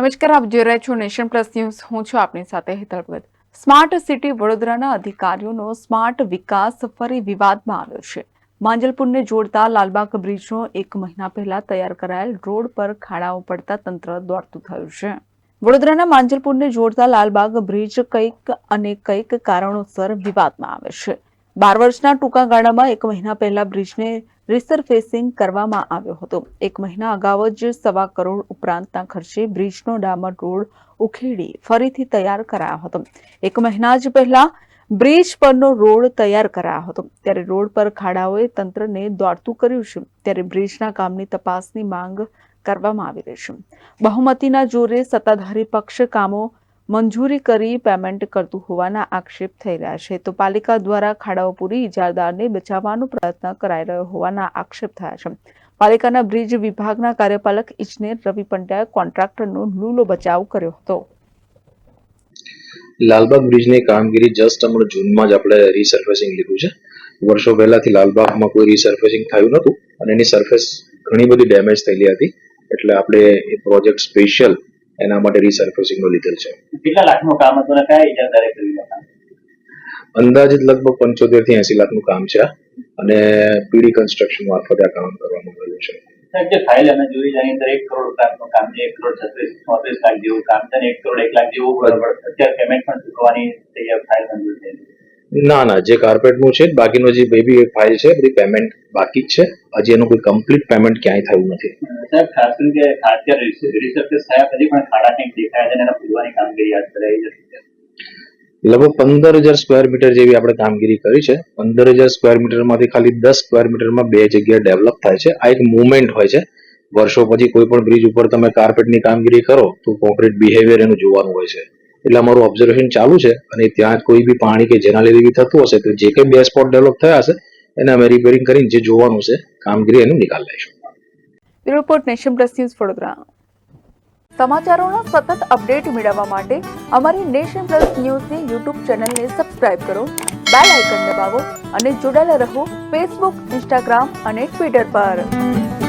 નમસ્કાર, આપ જોઈ રહ્યા છો નેશન પ્લસ ન્યૂઝ. હું છું આપની સાથે હેતલ સ્માર્ટ સિટી વડોદરાના અધિકારીઓનો સ્માર્ટ વિકાસ ફરી વિવાદમાં આવ્યો છે. માંજલપુરને જોડતા લાલબાગ બ્રિજનો એક મહિના પહેલા તૈયાર કરાયેલ રોડ પર ખાડાઓ પડતા તંત્ર દોડતું થયું છે. વડોદરાના માંજલપુરને જોડતા લાલબાગ બ્રિજ કંઈક અને કંઈક કારણોસર વિવાદમાં આવે છે. બાર વર્ષના ટૂંકા ગાળામાં એક મહિના પહેલા બ્રિજને રિસરફેસિંગ કરવામાં આવ્યો હતો. એક મહિના અગાઉ જ સવા કરોડ ઉપરાંતના ખર્ચે બ્રિજનો ડામર રોડ ઉખેડી ફરીથી તૈયાર કરાયો હતો. એક મહિના જ પહેલા બ્રિજ પરનો રોડ તૈયાર કરાયો હતો. ત્યારે રોડ પર ખાડાઓએ તંત્રને દોડતું કર્યું છે. ત્યારે બ્રિજના કામની તપાસની માંગ કરવામાં આવી રહી છે. બહુમતીના જોરે સત્તાધારી પક્ષ કામો મંજૂરી કરી પેમેન્ટ કરતું હોવાના આક્ષેપ થઈ રહ્યા છે. તો પાલિકા દ્વારા ખાડાઓ પૂરી ઇજારદારને બચાવવાનો પ્રયત્ન કરાઈ રહ્યો હોવાના આક્ષેપ થયા છે. પાલિકાના બ્રિજ વિભાગના કાર્યપાલક ઇજનેર રવિ પંડ્યાએ કોન્ટ્રાક્ટરનો લૂલો બચાવ કર્યો હતો. લાલબાગ બ્રિજની કામગીરી જસ્ટ હમણાં જૂનમાં જ આપણે રીસર્ફેસિંગ લીધું છે. વર્ષો પહેલાથી લાલબાગમાં કોઈ રીસર્ફેસિંગ થયું નહોતું અને એની સરફેસ ઘણી બધી ડેમેજ થયેલી હતી. એટલે આપણે એ પ્રોજેક્ટ સ્પેશિયલ એના માટે રીસર્ફેસિંગનો લીધેલ છે. કેટલા લાખનું કામ હતું અને કયા ઇજાદારે કર્યું અંદાજિત લગભગ પંચોતેરથી એસી લાખનું કામ છે. અને પીડી કન્સ્ટ્રક્શન મારફતે આ કામ કરવામાં આવ્યું છે. જે ફાઇલ અમે જોઈ જેની અંદર એક કરોડ ઉપરાંતનું કામ છે એક કરોડ છત્રીસ ચોત્રીસ લાખ જેવું કામ છે અને એક કરોડ એક લાખ જેવું અત્યારે પેમેન્ટ પણ ચૂકવવાની તૈયાર ફાઇલ મંજૂર થયેલી ના ના જે કાર્પેટનું છે બાકીનો જે બેબી ફાઇલ છે બધી પેમેન્ટ બાકી જ છે. હજી એનું કોઈ કમ્પ્લીટ પેમેન્ટ ક્યાંય થયું નથી. સાહેબ ખાસ કરીને કે અત્યારે થયા પછી પણ ખાડા કંઈક દેખાય છે અને પૂરવાની કામગીરી હાથ ધરાઈ છે લગભગ પંદર હજાર સ્ક્વેર મીટર જેવી આપણે કામગીરી કરી છે. પંદર હજાર સ્ક્વેર મીટરમાંથી ખાલી દસ સ્ક્વેર મીટરમાં બે જગ્યાએ ડેવલપ થાય છે. આ એક મુવમેન્ટ હોય છે. વર્ષો પછી કોઈ પણ બ્રિજ ઉપર તમે કાર્પેટની કામગીરી કરો તો કોન્ક્રીટ બિહેવિયર એનું જોવાનું હોય છે. એટલે અમારું ઓબ્ઝર્વેશન ચાલુ છે અને ત્યાં કોઈ બી પાણી કે જેના લીધે બી થતું હશે તો જે કંઈ બે સ્પોટ ડેવલપ થયા હશે, એને અમે રિપેરિંગ કરીને જે જોવાનું છે, કામગીરી એનું નિકાલ લઈશું. Report nation plus news Vadodara. સમાચારોના સતત અપડેટ મેળવવા માટે અમારી નેશન પ્લસ ન્યૂઝની યુટ્યુબ ચેનલને સબસ્ક્રાઇબ કરો, બેલ આઇકન દબાવો અને જોડાયેલા રહો ફેસબુક ઇન્સ્ટાગ્રામ અને ટ્વિટર પર.